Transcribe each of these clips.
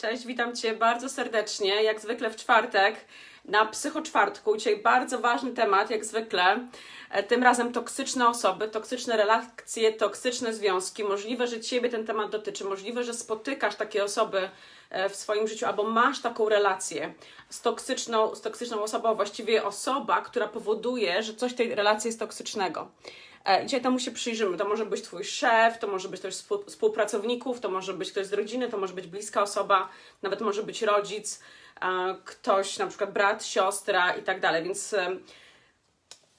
Cześć, witam Cię bardzo serdecznie, jak zwykle w czwartek na Psychoczwartku. Dzisiaj bardzo ważny temat, jak zwykle. E, Tym razem toksyczne osoby, toksyczne relacje, toksyczne związki. Możliwe, że Ciebie ten temat dotyczy, możliwe, że spotykasz takie osoby e, w swoim życiu albo masz taką relację z toksyczną, z toksyczną osobą, właściwie osoba, która powoduje, że coś w tej relacji jest toksycznego. E, Dzisiaj temu się przyjrzymy. To może być Twój szef, to może być współ- współpracowników, to może być ktoś z rodziny, to może być bliska osoba, nawet może być rodzic, e, ktoś, na przykład brat, siostra i tak dalej. Więc e,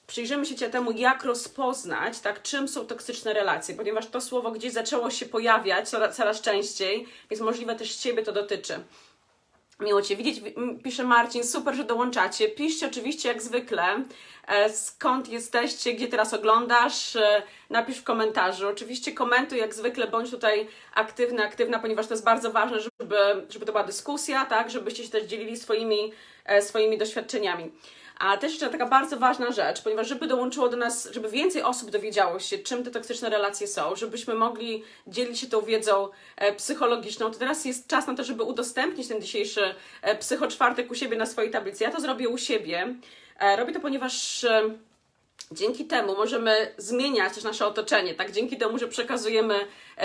przyjrzymy się temu, jak rozpoznać, tak, czym są toksyczne relacje, ponieważ to słowo gdzieś zaczęło się pojawiać coraz, coraz częściej, więc możliwe też Ciebie to dotyczy. Miło Cię widzieć, pisze Marcin, super, że dołączacie. Piszcie oczywiście jak zwykle, e, skąd jesteście, gdzie teraz oglądasz, e, napisz w komentarzu. Oczywiście komentuj jak zwykle, bądź tutaj aktywny, aktywna, ponieważ to jest bardzo ważne, żeby, żeby to była dyskusja, tak, żebyście się też dzielili swoimi, e, swoimi doświadczeniami. A też jeszcze taka bardzo ważna rzecz, ponieważ żeby dołączyło do nas, żeby więcej osób dowiedziało się, czym te toksyczne relacje są, żebyśmy mogli dzielić się tą wiedzą e, psychologiczną, to teraz jest czas na to, żeby udostępnić ten dzisiejszy e, psychoczwartek u siebie na swojej tablicy. Ja to zrobię u siebie. E, robię to, ponieważ e, Dzięki temu możemy zmieniać też nasze otoczenie, tak? Dzięki temu, że przekazujemy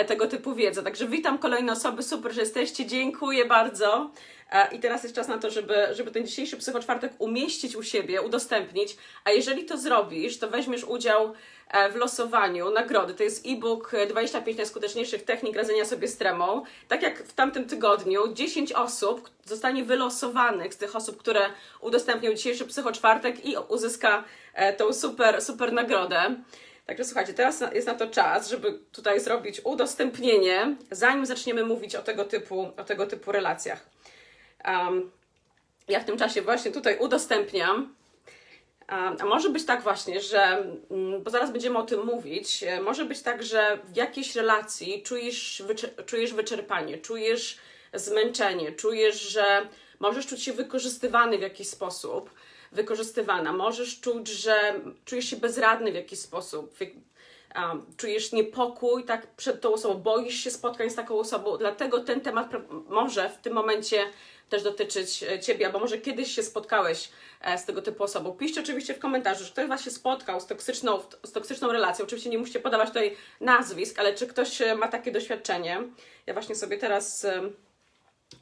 tego typu wiedzę. Także witam kolejne osoby, super, że jesteście, dziękuję bardzo. E, I teraz jest czas na to, żeby, żeby ten dzisiejszy psychoczwartek umieścić u siebie, udostępnić. A jeżeli to zrobisz, to weźmiesz udział e, w losowaniu nagrody. To jest e-book e, 25 najskuteczniejszych technik radzenia sobie z tremą. Tak jak w tamtym tygodniu, 10 osób zostanie wylosowanych z tych osób, które udostępnią dzisiejszy psychoczwartek i uzyska e, tą super, super nagrodę. Także słuchajcie, teraz jest na to czas, żeby tutaj zrobić udostępnienie, zanim zaczniemy mówić o tego typu, o tego typu relacjach. Um, ja w tym czasie właśnie tutaj udostępniam. A, może być tak właśnie, że, mm, bo zaraz będziemy o tym mówić, e, może być tak, że w jakiejś relacji czujesz, czujesz wyczerpanie, czujesz zmęczenie, czujesz, że możesz czuć się wykorzystywany w jakiś sposób, wykorzystywana, możesz czuć, że czujesz się bezradny w jakiś sposób, a, czujesz niepokój tak przed tą osobą, boisz się spotkań z taką osobą, dlatego ten temat może w tym momencie też dotyczyć e, Ciebie, albo może kiedyś się spotkałeś e, z tego typu osobą. Piszcie oczywiście w komentarzu, czy ktoś Was się spotkał z toksyczną, z toksyczną relacją. Oczywiście nie musicie podawać tutaj nazwisk, ale czy ktoś e, ma takie doświadczenie. Ja właśnie sobie teraz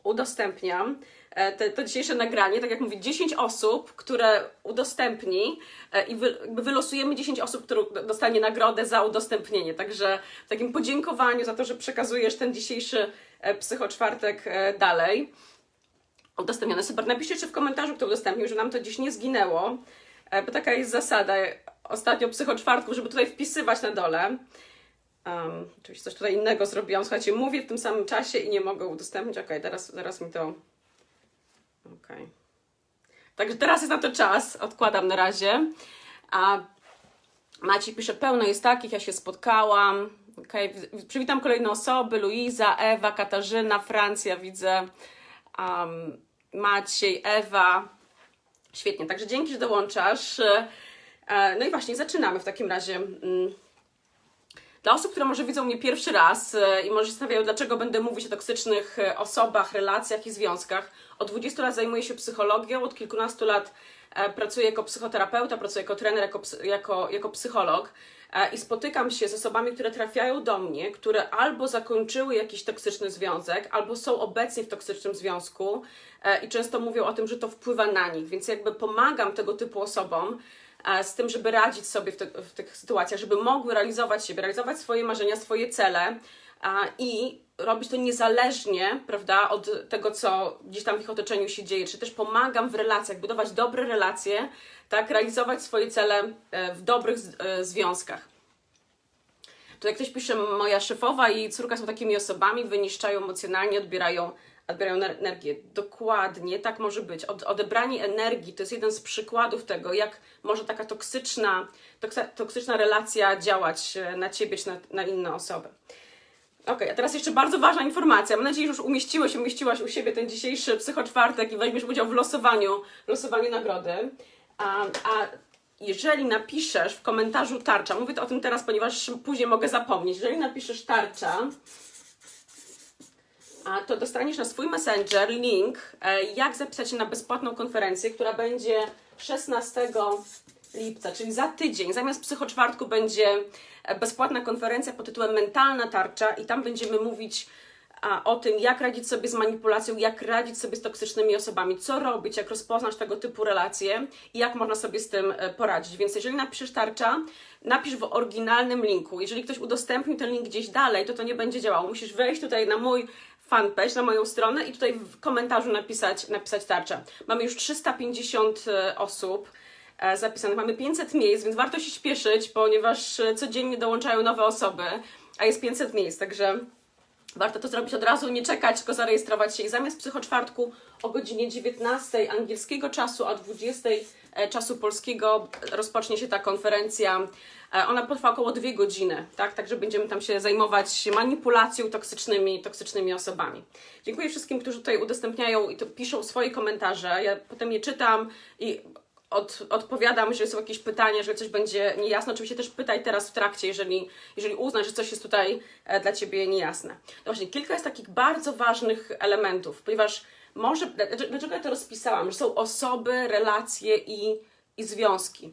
udostępniam te, to dzisiejsze nagranie, tak jak mówię, 10 osób, które udostępni e, i wy, wylosujemy 10 osób, które dostanie nagrodę za udostępnienie. Także w takim podziękowaniu za to, że przekazujesz ten dzisiejszy e, psychoczwartek e, dalej. Udostępnione. Super. Napiszcie, w komentarzu kto udostępnił, że nam to dziś nie zginęło, e, bo taka jest zasada ostatnio psychoczwartków, żeby tutaj wpisywać na dole. Um, oczywiście coś tutaj innego zrobiłam. Słuchajcie, mówię w tym samym czasie i nie mogę udostępnić. Okej, teraz, teraz mi to. Okej. Także teraz jest na to czas. Odkładam na razie. A Maciej pisze, pełno jest takich, ja się spotkałam. W- Przywitam kolejne osoby. Luiza, Ewa, Katarzyna, Francja widzę. Um, Maciej, Ewa. Świetnie, także dzięki, że dołączasz. E, No i właśnie, zaczynamy w takim razie. Dla osób, które może widzą mnie pierwszy raz e, i może się zastanawiają, dlaczego będę mówić o toksycznych e, osobach, relacjach i związkach. Od 20 lat zajmuję się psychologią, od kilkunastu lat e, pracuję jako psychoterapeuta, pracuję jako trener, jako, jako, jako psycholog i spotykam się z osobami, które trafiają do mnie, które albo zakończyły jakiś toksyczny związek, albo są obecnie w toksycznym związku i często mówią o tym, że to wpływa na nich, więc jakby pomagam tego typu osobom z tym, żeby radzić sobie w, te, w tych sytuacjach, żeby mogły realizować siebie, realizować swoje marzenia, swoje cele i robić to niezależnie, prawda, od tego, co gdzieś tam w ich otoczeniu się dzieje, czy też pomagam w relacjach, budować dobre relacje, tak, realizować swoje cele e, w dobrych e, związkach. Tutaj ktoś pisze, moja szefowa i córka są takimi osobami, wyniszczają emocjonalnie, odbierają, odbierają ner- energię. Dokładnie, tak może być. Od, odebranie energii to jest jeden z przykładów tego, jak może taka toksyczna, toksyczna relacja działać e, na Ciebie czy na, na inne osoby. Okej, a teraz jeszcze bardzo ważna informacja. Mam nadzieję, że już umieściłeś, umieściłaś u siebie ten dzisiejszy psychoczwartek i weźmiesz udział w losowaniu, losowaniu nagrody. A, a jeżeli napiszesz w komentarzu tarcza, mówię to o tym teraz, ponieważ później mogę zapomnieć, jeżeli napiszesz tarcza, to dostaniesz na swój Messenger link, e, jak zapisać się na bezpłatną konferencję, która będzie 16 lipca, czyli za tydzień. Zamiast psychoczwartku będzie e, bezpłatna konferencja pod tytułem Mentalna tarcza i tam będziemy mówić o tym, jak radzić sobie z manipulacją, jak radzić sobie z toksycznymi osobami, co robić, jak rozpoznać tego typu relacje i jak można sobie z tym e, poradzić. Więc jeżeli napiszesz tarcza, napisz w oryginalnym linku. Jeżeli ktoś udostępnił ten link gdzieś dalej, to to nie będzie działało. Musisz wejść tutaj na mój fanpage, na moją stronę i tutaj w komentarzu napisać, napisać tarcza. Mamy już 350 e, osób e, zapisanych, mamy 500 miejsc, więc warto się śpieszyć, ponieważ e, codziennie dołączają nowe osoby, a jest 500 miejsc, także warto to zrobić od razu, nie czekać, tylko zarejestrować się. I zamiast psychoczwartku o godzinie 19 angielskiego czasu, a 20 e, czasu polskiego rozpocznie się ta konferencja. E, Ona potrwa około dwie godziny, tak? Także będziemy tam się zajmować manipulacją toksycznymi, toksycznymi osobami. Dziękuję wszystkim, którzy tutaj udostępniają i piszą swoje komentarze. Ja potem je czytam i od, odpowiadam, jeżeli są jakieś pytania, jeżeli coś będzie niejasne. Oczywiście też pytaj teraz w trakcie, jeżeli, jeżeli uznasz, że coś jest tutaj e, dla Ciebie niejasne. No właśnie, kilka jest takich bardzo ważnych elementów, ponieważ może, dlaczego ja to rozpisałam, że są osoby, relacje i, i związki.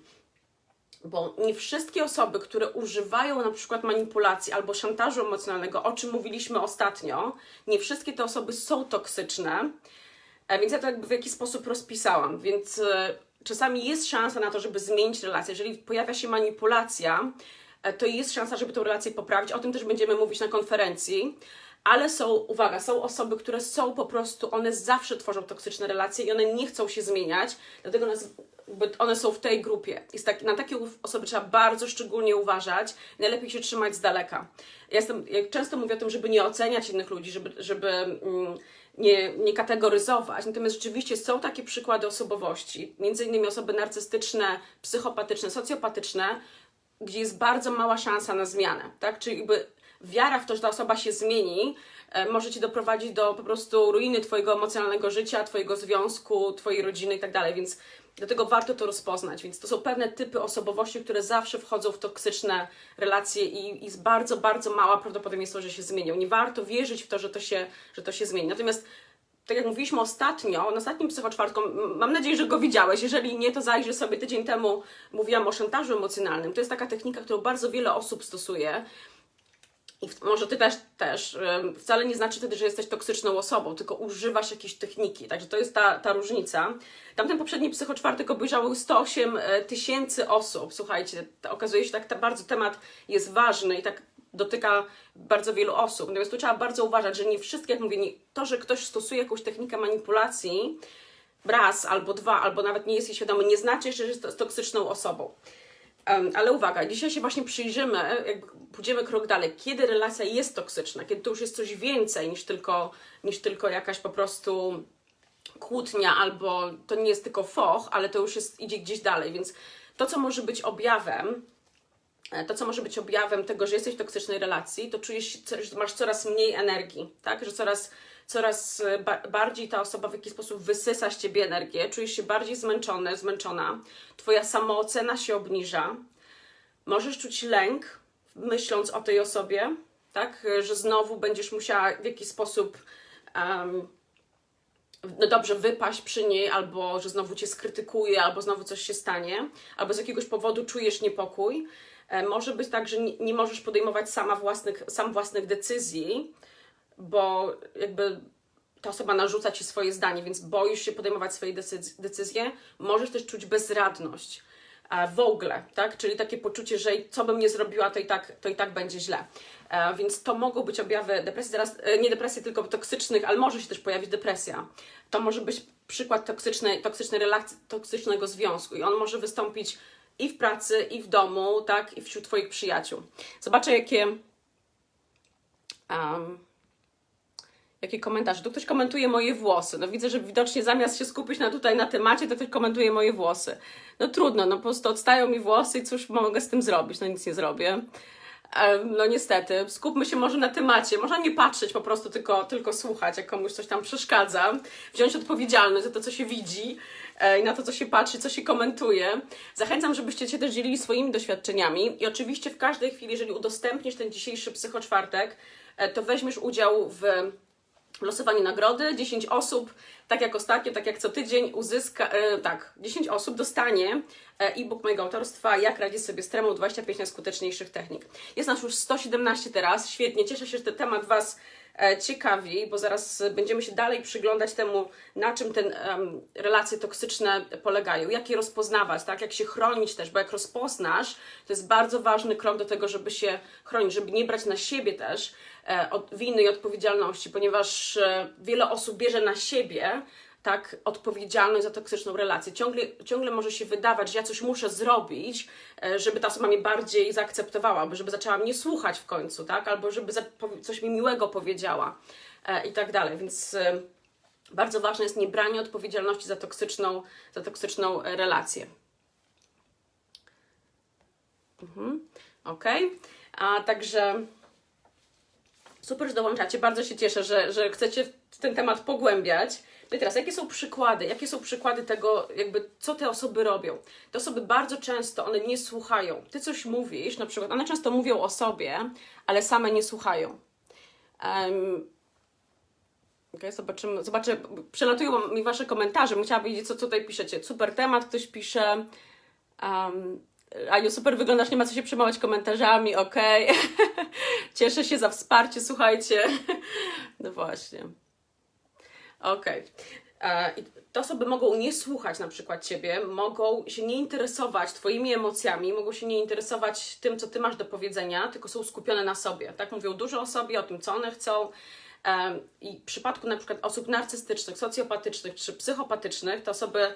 Bo nie wszystkie osoby, które używają na przykład manipulacji albo szantażu emocjonalnego, o czym mówiliśmy ostatnio, nie wszystkie te osoby są toksyczne, E, Więc ja to jakby w jakiś sposób rozpisałam. Więc e, czasami jest szansa na to, żeby zmienić relację. Jeżeli pojawia się manipulacja, e, to jest szansa, żeby tę relację poprawić. O tym też będziemy mówić na konferencji. Ale są, uwaga, są osoby, które są po prostu, one zawsze tworzą toksyczne relacje i one nie chcą się zmieniać, dlatego nas, one są w tej grupie. Jest tak, na takie osoby trzeba bardzo szczególnie uważać, najlepiej się trzymać z daleka. Ja, jestem, ja często mówię o tym, żeby nie oceniać innych ludzi, żeby, żeby mm, nie, nie kategoryzować. Natomiast rzeczywiście są takie przykłady osobowości, między innymi osoby narcystyczne, psychopatyczne, socjopatyczne, gdzie jest bardzo mała szansa na zmianę, tak? Czyli jakby wiara w to, że ta osoba się zmieni, e, może Ci doprowadzić do po prostu ruiny Twojego emocjonalnego życia, Twojego związku, Twojej rodziny i tak więc dlatego warto to rozpoznać. Więc to są pewne typy osobowości, które zawsze wchodzą w toksyczne relacje i jest bardzo, bardzo mała prawdopodobieństwo, że się zmienią. Nie warto wierzyć w to, że to się, że to się zmieni. Natomiast tak jak mówiliśmy ostatnio, na ostatnim psychoczwartku, mam nadzieję, że go widziałeś. Jeżeli nie, to zajrzyj sobie. Tydzień temu mówiłam o szantażu emocjonalnym. To jest taka technika, którą bardzo wiele osób stosuje. I może ty też, też wcale nie znaczy wtedy, że jesteś toksyczną osobą, tylko używasz jakiejś techniki. Także to jest ta, ta różnica. Tamten poprzedni psychoczwartek obejrzało 108 e, tysięcy osób. Słuchajcie, okazuje się, że tak ta, bardzo temat jest ważny i tak dotyka bardzo wielu osób. Natomiast tu trzeba bardzo uważać, że nie wszystkie, jak mówię, nie, to, że ktoś stosuje jakąś technikę manipulacji, raz albo dwa, albo nawet nie jest jej świadomy, nie znaczy, że jest toksyczną osobą. Ale uwaga, dzisiaj się właśnie przyjrzymy, jakby pójdziemy krok dalej, kiedy relacja jest toksyczna, kiedy to już jest coś więcej niż tylko, niż tylko jakaś po prostu kłótnia, albo to nie jest tylko foch, ale to już jest, idzie gdzieś dalej, więc to, co może być objawem, e, to, co może być objawem tego, że jesteś w toksycznej relacji, to czujesz, że masz coraz mniej energii, tak? Że coraz, coraz e, ba bardziej ta osoba w jakiś sposób wysysa z ciebie energię, czujesz się bardziej zmęczony, zmęczona, twoja samoocena się obniża, możesz czuć lęk, myśląc o tej osobie, tak? Że znowu będziesz musiała w jakiś sposób. em, no dobrze, wypaść przy niej, albo że znowu cię skrytykuje, albo znowu coś się stanie, albo z jakiegoś powodu czujesz niepokój. E, Może być tak, że nie możesz podejmować sama własnych, sam własnych decyzji, bo jakby ta osoba narzuca ci swoje zdanie, więc boisz się podejmować swoje decyz- decyzje. Możesz też czuć bezradność e, w ogóle, tak? Czyli takie poczucie, że co bym nie zrobiła, to i tak, to i tak będzie źle. E, Więc to mogą być objawy depresji, zaraz, e, nie depresji, tylko toksycznych, ale może się też pojawić depresja. To może być przykład toksycznej, toksycznej relacji, toksycznego związku i on może wystąpić i w pracy, i w domu, tak, i wśród Twoich przyjaciół. Zobaczę, jakie. Um, Jaki komentarz? Tu ktoś komentuje moje włosy. No widzę, że widocznie zamiast się skupić na tutaj na temacie, to ktoś komentuje moje włosy. No trudno, no po prostu odstają mi włosy i cóż mogę z tym zrobić? No nic nie zrobię. No niestety, skupmy się może na temacie. Można nie patrzeć po prostu, tylko, tylko słuchać, jak komuś coś tam przeszkadza. Wziąć odpowiedzialność za to, co się widzi e, i na to, co się patrzy, co się komentuje. Zachęcam, żebyście się też dzielili swoimi doświadczeniami i oczywiście w każdej chwili, jeżeli udostępnisz ten dzisiejszy psychoczwartek, e, to weźmiesz udział w losowanie nagrody. 10 osób, tak jak ostatnio, tak jak co tydzień, uzyska, e, tak, 10 osób dostanie e, e-book mojego autorstwa Jak radzić sobie z tremą 25 najskuteczniejszych technik. Jest nas już 117 teraz, świetnie, cieszę się, że ten temat Was ciekawi, bo zaraz będziemy się dalej przyglądać temu, na czym te em, relacje toksyczne polegają, jak je rozpoznawać, tak, jak się chronić też, bo jak rozpoznasz, to jest bardzo ważny krok do tego, żeby się chronić, żeby nie brać na siebie też e, od winy i odpowiedzialności, ponieważ e, wiele osób bierze na siebie tak, odpowiedzialność za toksyczną relację. Ciągle, ciągle może się wydawać, że ja coś muszę zrobić, e, żeby ta osoba mnie bardziej zaakceptowała, albo żeby zaczęła mnie słuchać w końcu, tak, albo żeby coś mi miłego powiedziała e, i tak dalej. Więc e, bardzo ważne jest nie branie odpowiedzialności za toksyczną, za toksyczną relację. Mhm. Ok. A także super, że dołączacie. Bardzo się cieszę, że, że chcecie ten temat pogłębiać. No i teraz, jakie są przykłady? Jakie są przykłady tego, jakby co te osoby robią? Te osoby bardzo często, one nie słuchają. Ty coś mówisz, na przykład, one często mówią o sobie, ale same nie słuchają. Um, okay, zobaczymy, zobaczę, przelatują mi Wasze komentarze, chciałabym wiedzieć, co tutaj piszecie. Super temat, ktoś pisze... Um, Aniu, super wyglądasz, nie ma co się przejmować komentarzami, okej. Cieszę się za wsparcie, słuchajcie. no właśnie. Okej. E, i Te osoby mogą nie słuchać na przykład Ciebie, mogą się nie interesować Twoimi emocjami, mogą się nie interesować tym, co Ty masz do powiedzenia, tylko są skupione na sobie. Tak mówią dużo o sobie, o tym, co one chcą. I w przypadku na przykład osób narcystycznych, socjopatycznych czy psychopatycznych, te osoby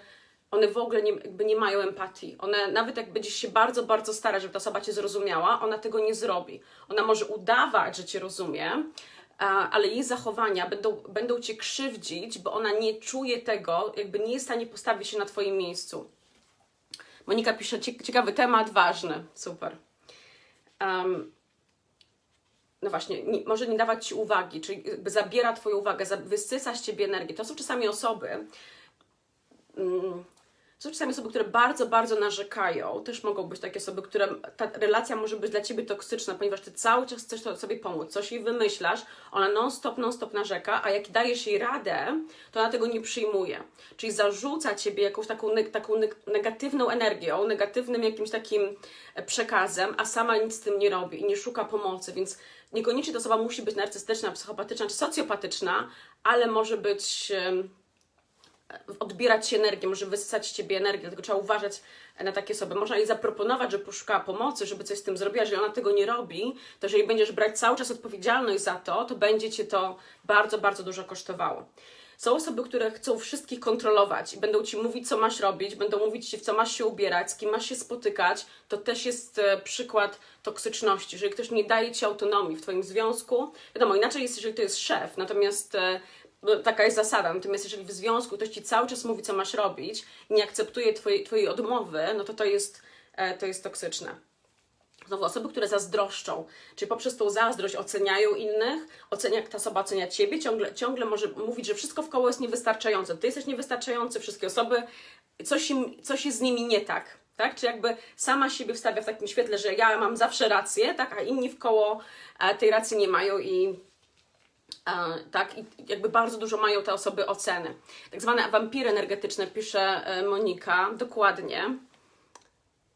one w ogóle nie, jakby nie mają empatii. One, nawet jak będziesz się bardzo, bardzo starać, żeby ta osoba Cię zrozumiała, ona tego nie zrobi. Ona może udawać, że Cię rozumie, ale jej zachowania będą, będą Cię krzywdzić, bo ona nie czuje tego, jakby nie jest w stanie postawić się na Twoim miejscu. Monika pisze, "Cie- ciekawy temat, ważny, super. Um, no właśnie, nie, może nie dawać Ci uwagi, czyli jakby zabiera Twoją uwagę, wysysa z Ciebie energię. To są czasami osoby, mm, są czasami osoby, które bardzo, bardzo narzekają. Też mogą być takie osoby, które ta relacja może być dla ciebie toksyczna, ponieważ ty cały czas chcesz sobie pomóc, coś jej wymyślasz, ona non-stop, non-stop narzeka, a jak dajesz jej radę, to ona tego nie przyjmuje. Czyli zarzuca ciebie jakąś taką, taką neg- negatywną energią, negatywnym jakimś takim e, przekazem, a sama nic z tym nie robi i nie szuka pomocy, więc niekoniecznie ta osoba musi być narcystyczna, psychopatyczna czy socjopatyczna, ale może być. Odbierać ci energię, może wysysać z ciebie energię, dlatego trzeba uważać na takie osoby. Można jej zaproponować, żeby poszukała pomocy, żeby coś z tym zrobiła. Jeżeli ona tego nie robi, to jeżeli będziesz brać cały czas odpowiedzialność za to, to będzie cię to bardzo, bardzo dużo kosztowało. Są osoby, które chcą wszystkich kontrolować i będą ci mówić, co masz robić, będą mówić ci, w co masz się ubierać, z kim masz się spotykać. To też jest e, przykład toksyczności. Jeżeli ktoś nie daje ci autonomii w twoim związku, wiadomo, inaczej jest, jeżeli to jest szef, natomiast e, taka jest zasada. Natomiast jeżeli w związku ktoś ci cały czas mówi, co masz robić nie akceptuje twojej, twojej odmowy, no to to jest, e, to jest toksyczne. Znowu osoby, które zazdroszczą, czyli poprzez tą zazdrość oceniają innych, ocenia, ta osoba ocenia ciebie, ciągle, ciągle może mówić, że wszystko w koło jest niewystarczające. Ty jesteś niewystarczający, wszystkie osoby, coś, im, coś jest z nimi nie tak. Tak? Czy jakby sama siebie wstawia w takim świetle, że ja mam zawsze rację, tak? a inni w koło e, tej racji nie mają i tak, i jakby bardzo dużo mają te osoby oceny. Tak zwane wampiry energetyczne, pisze e, Monika, dokładnie.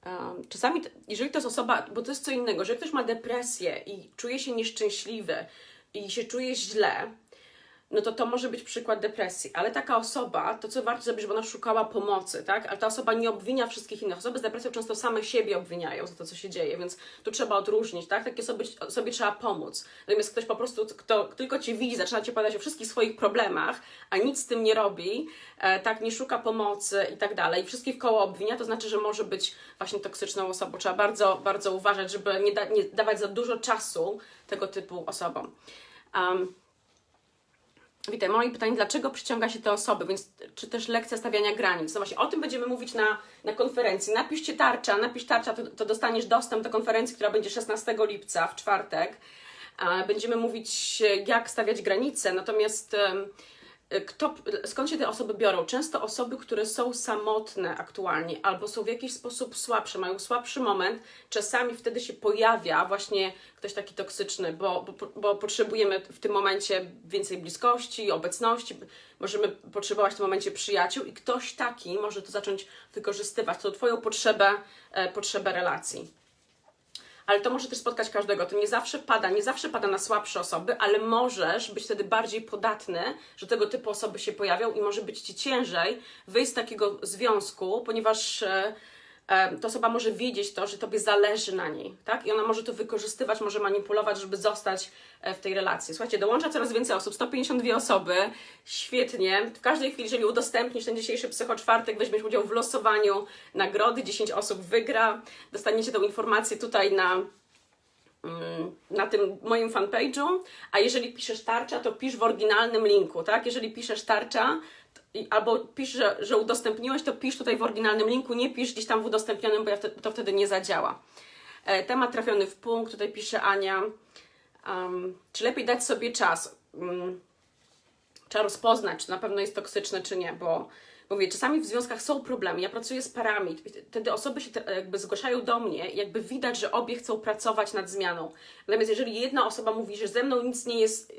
E, Czasami, jeżeli to jest osoba, bo to jest co innego, że ktoś ma depresję i czuje się nieszczęśliwy i się czuje źle, no to to może być przykład depresji, ale taka osoba, to co warto zrobić, żeby ona szukała pomocy, tak? Ale ta osoba nie obwinia wszystkich innych. Osoby z depresją często same siebie obwiniają za to, co się dzieje, więc tu trzeba odróżnić, tak? Takie osoby, sobie trzeba pomóc. Natomiast ktoś po prostu, kto tylko Cię widzi, zaczyna Cię opowiadać o wszystkich swoich problemach, a nic z tym nie robi, e, tak? Nie szuka pomocy i tak dalej, i wszystkich koło obwinia, to znaczy, że może być właśnie toksyczną osobą. Trzeba bardzo, bardzo uważać, żeby nie, da, nie dawać za dużo czasu tego typu osobom. Um, Witaj, moje pytanie, dlaczego przyciąga się te osoby, więc czy też lekcja stawiania granic? No właśnie, o tym będziemy mówić na, na konferencji. Napiszcie tarcza, napisz tarcza, to, to dostaniesz dostęp do konferencji, która będzie 16 lipca, w czwartek. Będziemy mówić, jak stawiać granice, natomiast kto, skąd się te osoby biorą? Często osoby, które są samotne aktualnie albo są w jakiś sposób słabsze, mają słabszy moment, czasami wtedy się pojawia właśnie ktoś taki toksyczny, bo, bo, bo potrzebujemy w tym momencie więcej bliskości, obecności, możemy potrzebować w tym momencie przyjaciół i ktoś taki może to zacząć wykorzystywać, to Twoją potrzebę, e, potrzebę relacji ale to może też spotkać każdego. To nie zawsze pada, nie zawsze pada na słabsze osoby, ale możesz być wtedy bardziej podatny, że tego typu osoby się pojawią i może być ci ciężej wyjść z takiego związku, ponieważ ta osoba może wiedzieć to, że tobie zależy na niej, tak? I ona może to wykorzystywać, może manipulować, żeby zostać e, w tej relacji. Słuchajcie, dołącza coraz więcej osób, 152 osoby, świetnie. W każdej chwili, jeżeli udostępnisz ten dzisiejszy psychoczwartek, weźmiesz udział w losowaniu nagrody, 10 osób wygra, dostaniecie tą informację tutaj na mm, na tym moim fanpage'u, a jeżeli piszesz tarcza, to pisz w oryginalnym linku, tak? Jeżeli piszesz tarcza, to- albo pisz, że, że udostępniłeś, to pisz tutaj w oryginalnym linku, nie pisz gdzieś tam w udostępnionym, bo to wtedy nie zadziała. E, temat trafiony w punkt, tutaj pisze Ania. Um, czy lepiej dać sobie czas? Um, trzeba rozpoznać, czy na pewno jest toksyczne, czy nie, bo mówię, czasami w związkach są problemy. Ja pracuję z parami, wtedy osoby się jakby zgłaszają do mnie, jakby widać, że obie chcą pracować nad zmianą. Natomiast jeżeli jedna osoba mówi, że ze mną nic nie jest,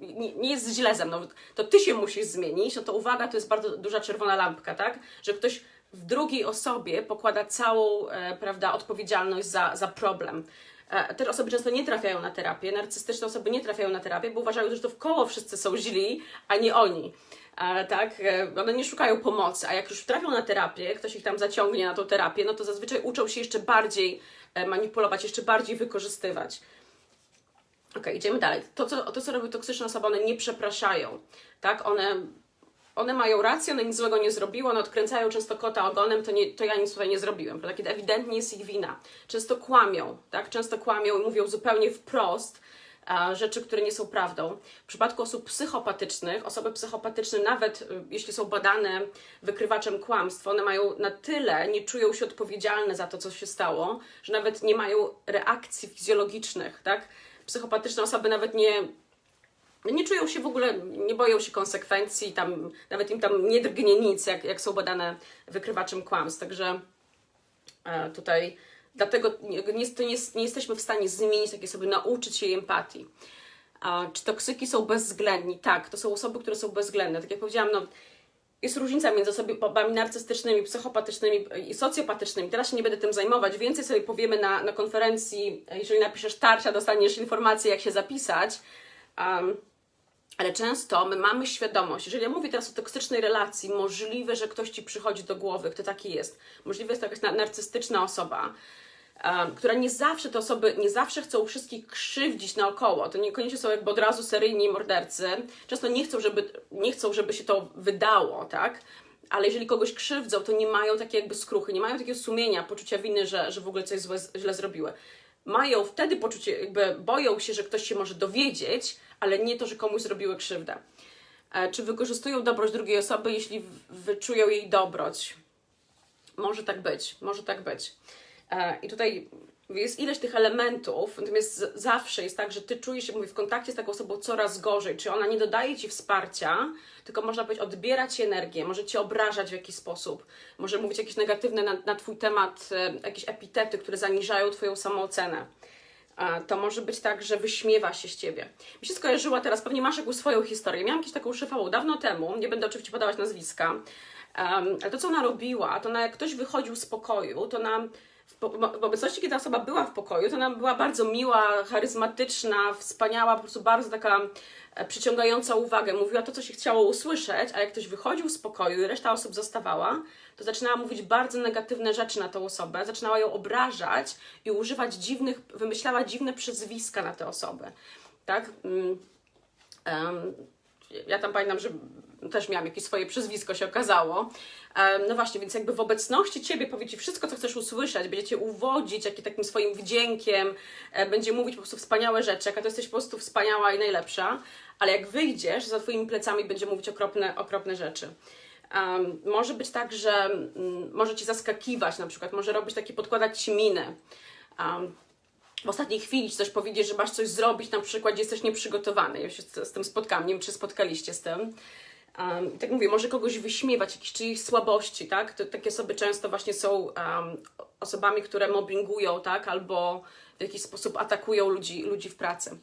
nie, nie jest źle ze mną, to ty się musisz zmienić, no to uwaga, to jest bardzo duża czerwona lampka, tak? Że ktoś w drugiej osobie pokłada całą, e, prawda, odpowiedzialność za, za problem. Te osoby często nie trafiają na terapię, narcystyczne osoby nie trafiają na terapię, bo uważają, że to w koło wszyscy są źli, a nie oni. Tak, E, one nie szukają pomocy, a jak już trafią na terapię, ktoś ich tam zaciągnie na tą terapię, no to zazwyczaj uczą się jeszcze bardziej e, manipulować, jeszcze bardziej wykorzystywać. Okej, idziemy dalej. To co, to, co robią toksyczne osoby, one nie przepraszają, tak? One, one mają rację, one nic złego nie zrobiły, one odkręcają często kota ogonem, to, nie, to ja nic tutaj nie zrobiłem, prawda? Kiedy ewidentnie jest ich wina. Często kłamią, tak? Często kłamią i mówią zupełnie wprost a, rzeczy, które nie są prawdą. W przypadku osób psychopatycznych, osoby psychopatyczne, nawet y, jeśli są badane wykrywaczem kłamstw, one mają na tyle, nie czują się odpowiedzialne za to, co się stało, że nawet nie mają reakcji fizjologicznych, tak? Psychopatyczne osoby nawet nie, nie czują się w ogóle, nie boją się konsekwencji, tam, nawet im tam nie drgnie nic, jak, jak są badane wykrywaczem kłamstw. Także e, tutaj dlatego nie, nie, nie, jesteśmy w stanie zmienić takiej osoby, nauczyć się empatii. A, czy toksyki są bezwzględni? Tak, to są osoby, które są bezwzględne. Tak jak powiedziałam, no, jest różnica między osobami narcystycznymi, psychopatycznymi i socjopatycznymi. Teraz się nie będę tym zajmować. Więcej sobie powiemy na, na konferencji. Jeżeli napiszesz tarcia, dostaniesz informację, jak się zapisać. Um, ale często my mamy świadomość, jeżeli ja mówię teraz o toksycznej relacji, możliwe, że ktoś ci przychodzi do głowy, kto taki jest. Możliwe jest to jakaś na- narcystyczna osoba, um, która nie zawsze te osoby, nie zawsze chcą wszystkich krzywdzić naokoło. To niekoniecznie są jakby od razu seryjni mordercy. Często nie chcą, żeby, nie chcą, żeby się to wydało, tak? Ale jeżeli kogoś krzywdzą, to nie mają takiej jakby skruchy, nie mają takiego sumienia, poczucia winy, że, że w ogóle coś złe, źle zrobiły. Mają wtedy poczucie, jakby boją się, że ktoś się może dowiedzieć, ale nie to, że komuś zrobiły krzywdę. E, czy wykorzystują dobroć drugiej osoby, jeśli wyczują jej dobroć? Może tak być, może tak być. E, I tutaj jest ileś tych elementów, natomiast zawsze jest tak, że ty czujesz się, mówię, w kontakcie z taką osobą coraz gorzej, czy ona nie dodaje ci wsparcia, tylko można powiedzieć, odbiera ci energię, może cię obrażać w jakiś sposób, może mówić jakieś negatywne na, na twój temat, e, jakieś epitety, które zaniżają twoją samoocenę. To może być tak, że wyśmiewa się z ciebie. Mi się skojarzyła teraz, pewnie masz jakąś swoją historię. Miałam jakąś taką szefową dawno temu, nie będę oczywiście podawać nazwiska, ale to, co ona robiła, to na jak ktoś wychodził z pokoju, to nam w, obecności, kiedy ta osoba była w pokoju, to nam była bardzo miła, charyzmatyczna, wspaniała, po prostu bardzo taka e, przyciągająca uwagę. Mówiła to, co się chciało usłyszeć, a jak ktoś wychodził z pokoju i reszta osób zostawała, to zaczynała mówić bardzo negatywne rzeczy na tę osobę, zaczynała ją obrażać i używać dziwnych, wymyślała dziwne przezwiska na tę osobę. Tak? Em, ja tam pamiętam, że też miałam jakieś swoje przezwisko, się okazało. No właśnie, więc jakby w obecności Ciebie powie Ci wszystko, co chcesz usłyszeć, będzie Cię uwodzić jakim takim swoim wdziękiem, e, będzie mówić po prostu wspaniałe rzeczy, jaka to jesteś po prostu wspaniała i najlepsza, ale jak wyjdziesz, za Twoimi plecami będzie mówić okropne, okropne rzeczy. Może być tak, że mm, może Ci zaskakiwać na przykład, może robić takie, podkładać Ci miny. Um, w ostatniej chwili coś powiedzieć, że masz coś zrobić, na przykład, jesteś nieprzygotowany. Ja się z, tym spotkałam, nie wiem, czy spotkaliście z tym. Um, tak mówię, może kogoś wyśmiewać, jakieś czyjeś słabości, tak? To, takie osoby często właśnie są um, osobami, które mobbingują, tak? Albo w jakiś sposób atakują ludzi, ludzi w pracy.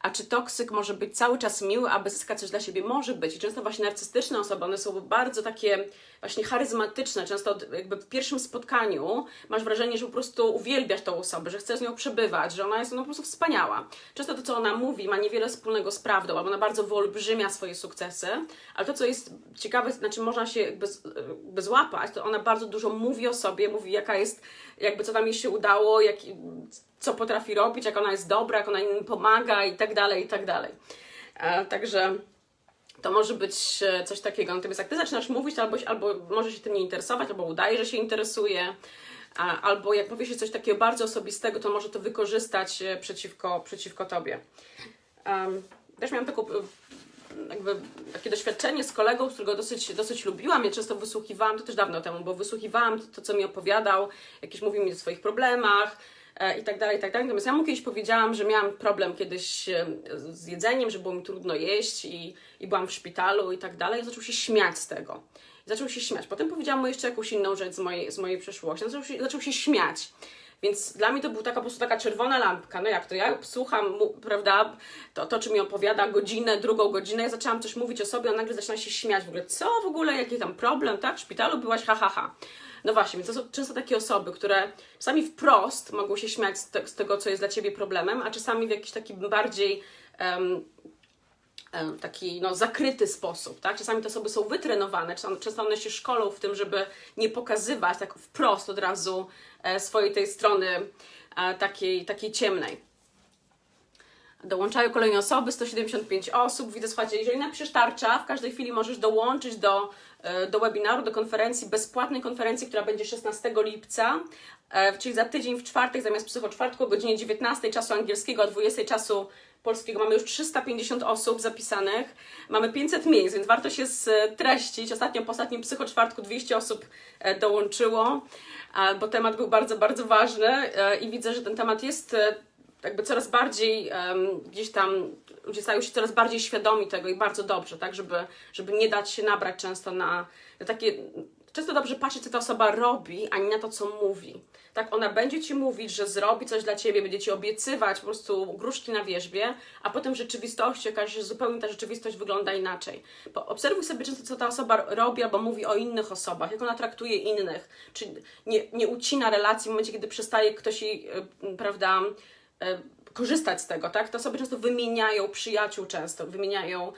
A czy toksyk może być cały czas miły, aby zyskać coś dla siebie? Może być. I często właśnie narcystyczne osoby, one są bardzo takie właśnie charyzmatyczne. Często jakby w pierwszym spotkaniu masz wrażenie, że po prostu uwielbiasz tą osobę, że chcesz z nią przebywać, że ona jest no, po prostu wspaniała. Często to, co ona mówi, ma niewiele wspólnego z prawdą, albo ona bardzo wyolbrzymia swoje sukcesy, ale to, co jest ciekawe, znaczy można się jakby, jakby złapać, to ona bardzo dużo mówi o sobie, mówi jaka jest, jakby co tam jej się udało, jak, co potrafi robić, jak ona jest dobra, jak ona innym pomaga i tak dalej, i tak dalej. E, Także to może być e, coś takiego. Natomiast jak ty zaczynasz mówić, albo, albo może się tym nie interesować, albo udaje, że się interesuje, albo jak powie się coś takiego bardzo osobistego, to może to wykorzystać e, przeciwko, przeciwko tobie. Um, też miałam taką takie doświadczenie z kolegą, którego dosyć, dosyć lubiłam. Ja często wysłuchiwałam, to też dawno temu, bo wysłuchiwałam to, to co mi opowiadał, jakieś mówił mi o swoich problemach i tak dalej, i tak dalej. Natomiast ja mu kiedyś powiedziałam, że miałam problem kiedyś e, z jedzeniem, że było mi trudno jeść i, i byłam w szpitalu i tak dalej. I zaczął się śmiać z tego. I zaczął się śmiać. Potem powiedziałam mu jeszcze jakąś inną rzecz z mojej, z mojej przeszłości. Zaczął się, zaczął się śmiać. Więc dla mnie to była taka po prostu taka czerwona lampka. No jak to? Ja słucham, mu, prawda, to, to czy mi opowiada godzinę, drugą godzinę, ja zaczęłam coś mówić o sobie, on nagle zaczyna się śmiać w ogóle. Co w ogóle, jaki tam problem, tak? W szpitalu byłaś, ha, ha, ha. No właśnie, to są często takie osoby, które czasami wprost mogą się śmiać z, te, z tego, co jest dla ciebie problemem, a czasami w jakiś taki bardziej em, taki no, zakryty sposób, tak? Czasami te osoby są wytrenowane, często one się szkolą w tym, żeby nie pokazywać tak wprost od razu e, swojej tej strony e, takiej, takiej ciemnej. Dołączają kolejne osoby, 175 osób. Widzę, słuchajcie, jeżeli napiszesz tarcza, w każdej chwili możesz dołączyć do, e, do webinaru, do konferencji, bezpłatnej konferencji, która będzie 16 lipca, e, czyli za tydzień w czwartek, zamiast psychoczwartku o godzinie 19 czasu angielskiego, a 20 czasu polskiego. Mamy już 350 osób zapisanych, mamy 500 miejsc, więc warto się streścić. Ostatnio po ostatnim psychoczwartku 200 osób e, dołączyło, bo temat był bardzo, bardzo ważny i widzę, że ten temat jest jakby coraz bardziej em, gdzieś tam ludzie stają się coraz bardziej świadomi tego i bardzo dobrze, tak, żeby, żeby nie dać się nabrać często na, na takie. Często dobrze patrzeć, co ta osoba robi, a nie na to, co mówi. Tak, ona będzie ci mówić, że zrobi coś dla ciebie, będzie ci obiecywać po prostu gruszki na wierzbie, a potem w rzeczywistości okaże się, że zupełnie ta rzeczywistość wygląda inaczej. Bo obserwuj sobie często, co ta osoba robi albo mówi o innych osobach, jak ona traktuje innych, czy nie, nie ucina relacji w momencie, kiedy przestaje ktoś jej, y, prawda, e, korzystać z tego, tak? Te osoby często wymieniają przyjaciół często, wymieniają,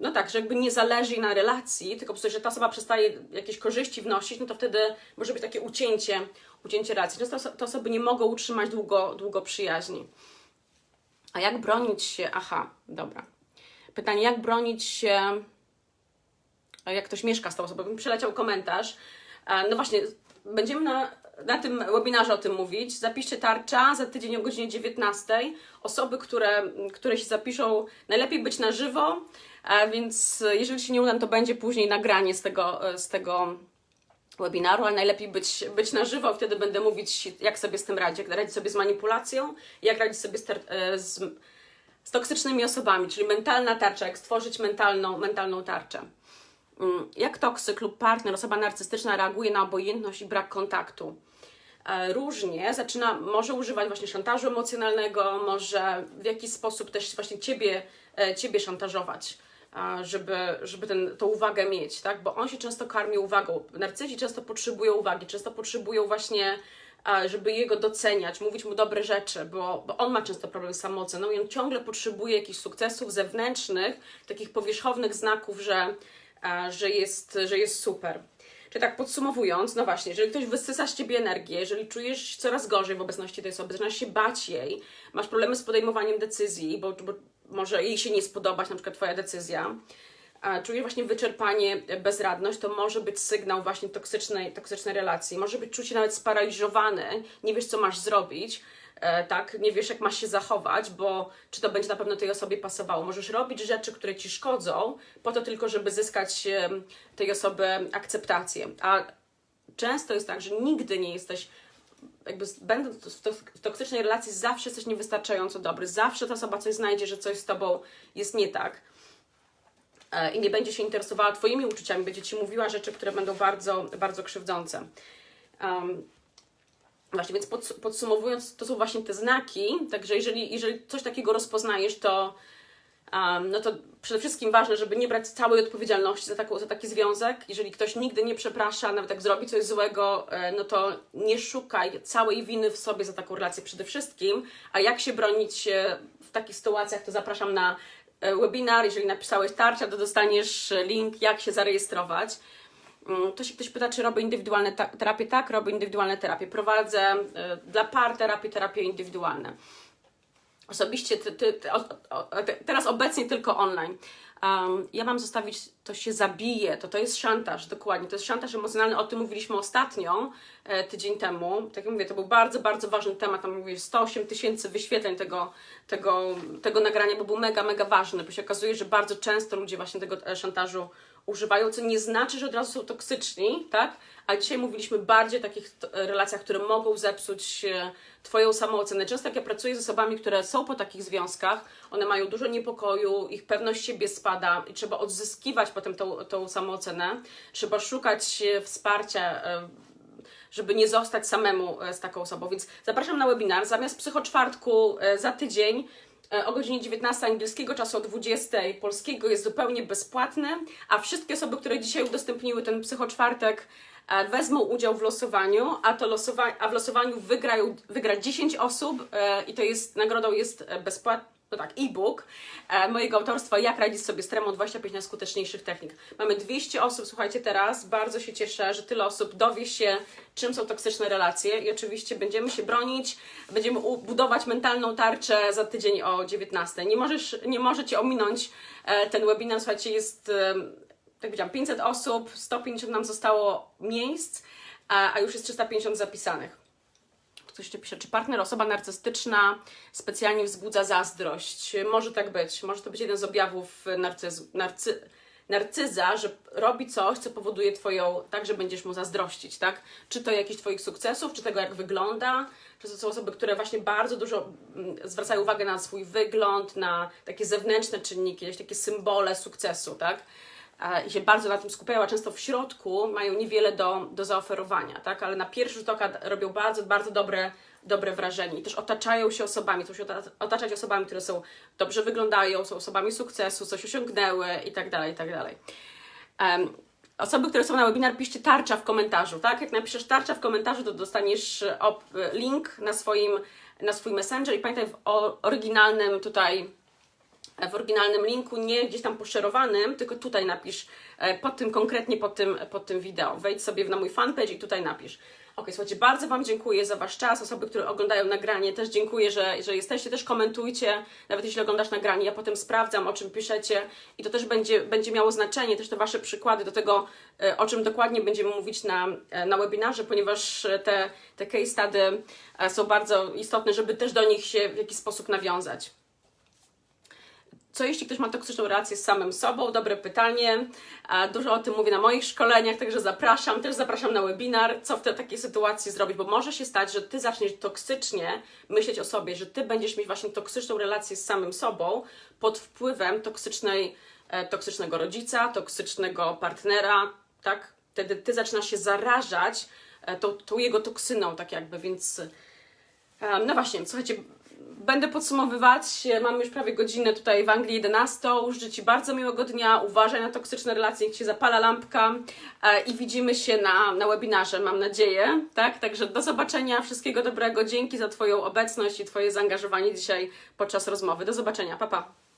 no tak, że jakby nie zależy na relacji, tylko po prostu, że ta osoba przestaje jakieś korzyści wnosić, no to wtedy może być takie ucięcie, ucięcie relacji. Często te osoby nie mogą utrzymać długo, długo przyjaźni. A jak bronić się? Aha, dobra. Pytanie, jak bronić się jak ktoś mieszka z tą osobą. Mi Przyleciał komentarz. E, No właśnie, będziemy na, na tym webinarze o tym mówić. Zapiszcie tarcza za tydzień o godzinie 19. Osoby, które, które się zapiszą, najlepiej być na żywo, e, więc jeżeli się nie uda, to będzie później nagranie z tego, z tego webinaru, ale najlepiej być, być na żywo, wtedy będę mówić, jak sobie z tym radzić, jak radzić sobie z manipulacją, jak radzić sobie z, e, z, z toksycznymi osobami, czyli mentalna tarcza, jak stworzyć mentalną, mentalną tarczę. Mm, Jak toksyk lub partner, osoba narcystyczna reaguje na obojętność i brak kontaktu? E, Różnie, zaczyna, może używać właśnie szantażu emocjonalnego, może w jakiś sposób też właśnie ciebie, e, ciebie szantażować, żeby, żeby ten, tą uwagę mieć, tak? Bo on się często karmi uwagą. Narcyzi często potrzebują uwagi, często potrzebują właśnie, żeby jego doceniać, mówić mu dobre rzeczy, bo, bo on ma często problem z samooceną i on ciągle potrzebuje jakichś sukcesów zewnętrznych, takich powierzchownych znaków, że, że, jest, że jest super. Czyli tak podsumowując, no właśnie, jeżeli ktoś wysysa z ciebie energię, jeżeli czujesz coraz gorzej w obecności tej osoby, zaczynasz się bać jej, masz problemy z podejmowaniem decyzji, bo, bo może jej się nie spodobać na przykład twoja decyzja, czujesz właśnie wyczerpanie, bezradność, to może być sygnał właśnie toksycznej, toksycznej relacji. Może być czuć się nawet sparaliżowany, nie wiesz co masz zrobić, e, tak, nie wiesz jak masz się zachować, bo czy to będzie na pewno tej osobie pasowało. Możesz robić rzeczy, które ci szkodzą, po to tylko, żeby zyskać tej osoby akceptację. A często jest tak, że nigdy nie jesteś, jakby będąc w toksycznej relacji, zawsze jesteś niewystarczająco dobry. Zawsze ta osoba coś znajdzie, że coś z tobą jest nie tak. e, i nie będzie się interesowała Twoimi uczuciami, będzie Ci mówiła rzeczy, które będą bardzo, bardzo krzywdzące. Um, Właśnie, więc pods podsumowując, to są właśnie te znaki, także jeżeli, jeżeli coś takiego rozpoznajesz, to, um, no to przede wszystkim ważne, żeby nie brać całej odpowiedzialności za, taką, za taki związek. Jeżeli ktoś nigdy nie przeprasza, nawet jak zrobi coś złego, e, no to nie szukaj całej winy w sobie za taką relację przede wszystkim. A jak się bronić e, w takich sytuacjach, to zapraszam na e, webinar. Jeżeli napisałeś tarcza, to dostaniesz link, jak się zarejestrować. Mm, To się ktoś pyta, czy robię indywidualne terapie? Tak, robię indywidualne terapie. Prowadzę y, dla par terapie, terapie indywidualne. Osobiście, ty, ty, ty, o, o, te- teraz obecnie tylko online. Um, ja mam zostawić, to się zabije, to to jest szantaż, dokładnie. To jest szantaż emocjonalny, o tym mówiliśmy ostatnio, e, tydzień temu. Tak jak mówię, to był bardzo, bardzo ważny temat. Tam mówię, 108 tysięcy wyświetleń tego, tego, tego nagrania, bo był mega, mega ważny, bo się okazuje, że bardzo często ludzie właśnie tego e, szantażu używają, co nie znaczy, że od razu są toksyczni, tak? A dzisiaj mówiliśmy bardziej o takich t- relacjach, które mogą zepsuć e, Twoją samoocenę. Często jak ja pracuję z osobami, które są po takich związkach, one mają dużo niepokoju, ich pewność siebie spada i trzeba odzyskiwać potem tą, tą samoocenę. Trzeba szukać e, wsparcia, e, żeby nie zostać samemu e, z taką osobą. Więc zapraszam na webinar. Zamiast psychoczwartku e, za tydzień e, o godzinie 19 angielskiego czasu, o 20 polskiego jest zupełnie bezpłatny, a wszystkie osoby, które dzisiaj udostępniły ten psychoczwartek, e, wezmą udział w losowaniu, a, to losowa- a w losowaniu wygrają, wygra 10 osób e, i to jest, nagrodą jest e, bezpłatny no tak, e-book e, mojego autorstwa Jak radzić sobie z tremą 25 najskuteczniejszych technik. Mamy 200 osób, słuchajcie teraz, bardzo się cieszę, że tyle osób dowie się, czym są toksyczne relacje i oczywiście będziemy się bronić, będziemy budować mentalną tarczę za tydzień o 19. Nie, możesz, nie możecie ominąć e, ten webinar, słuchajcie, jest, e, tak powiedziałam, 500 osób, 150 nam zostało miejsc, a, a już jest 350 zapisanych ktoś jeszcze pisze, czy partner, osoba narcystyczna specjalnie wzbudza zazdrość. Może tak być. Może to być jeden z objawów narcyz, narcy, narcyza, że robi coś, co powoduje twoją, tak, że będziesz mu zazdrościć, tak? Czy to jakichś twoich sukcesów, czy tego, jak wygląda, czy to są osoby, które właśnie bardzo dużo mm, zwracają uwagę na swój wygląd, na takie zewnętrzne czynniki, jakieś takie symbole sukcesu, tak? E, i się bardzo na tym skupiają, a często w środku mają niewiele do, do zaoferowania, tak? ale na pierwszy rzut oka robią bardzo, bardzo dobre, dobre wrażenie i też otaczają się osobami, chcą się ota- otaczać osobami, które są dobrze wyglądają, są osobami sukcesu, coś osiągnęły i dalej, i tak dalej. Em, Osoby, które są na webinar, piszcie tarcza w komentarzu, tak? Jak napiszesz tarcza w komentarzu, to dostaniesz e, link na swoim, na swój messenger i pamiętaj w oryginalnym tutaj w oryginalnym linku, nie gdzieś tam poszerowanym, tylko tutaj napisz e, pod tym, konkretnie pod tym, pod tym wideo. Wejdź sobie na mój fanpage i tutaj napisz. Ok, słuchajcie, bardzo Wam dziękuję za Wasz czas. Osoby, które oglądają nagranie, też dziękuję, że, że jesteście. Też komentujcie, nawet jeśli oglądasz nagranie. Ja potem sprawdzam, o czym piszecie i to też będzie, będzie miało znaczenie, też te Wasze przykłady do tego, e, o czym dokładnie będziemy mówić na, e, na webinarze, ponieważ e, te, te case study e, są bardzo istotne, żeby też do nich się w jakiś sposób nawiązać. Co jeśli ktoś ma toksyczną relację z samym sobą? Dobre pytanie. Dużo o tym mówię na moich szkoleniach, także zapraszam. Też zapraszam na webinar, co w takiej sytuacji zrobić, bo może się stać, że ty zaczniesz toksycznie myśleć o sobie, że ty będziesz mieć właśnie toksyczną relację z samym sobą pod wpływem toksycznej, e, toksycznego rodzica, toksycznego partnera, tak? Wtedy ty zaczynasz się zarażać e, tą, tą jego toksyną, tak jakby, więc Em, No właśnie, słuchajcie, będę podsumowywać. Mamy już prawie godzinę tutaj w Anglii 11. Życzę Ci bardzo miłego dnia. Uważaj na toksyczne relacje, niech Ci zapala lampka e, i widzimy się na, na webinarze, mam nadzieję. Tak? Także do zobaczenia. Wszystkiego dobrego. Dzięki za Twoją obecność i Twoje zaangażowanie dzisiaj podczas rozmowy. Do zobaczenia. Pa, pa.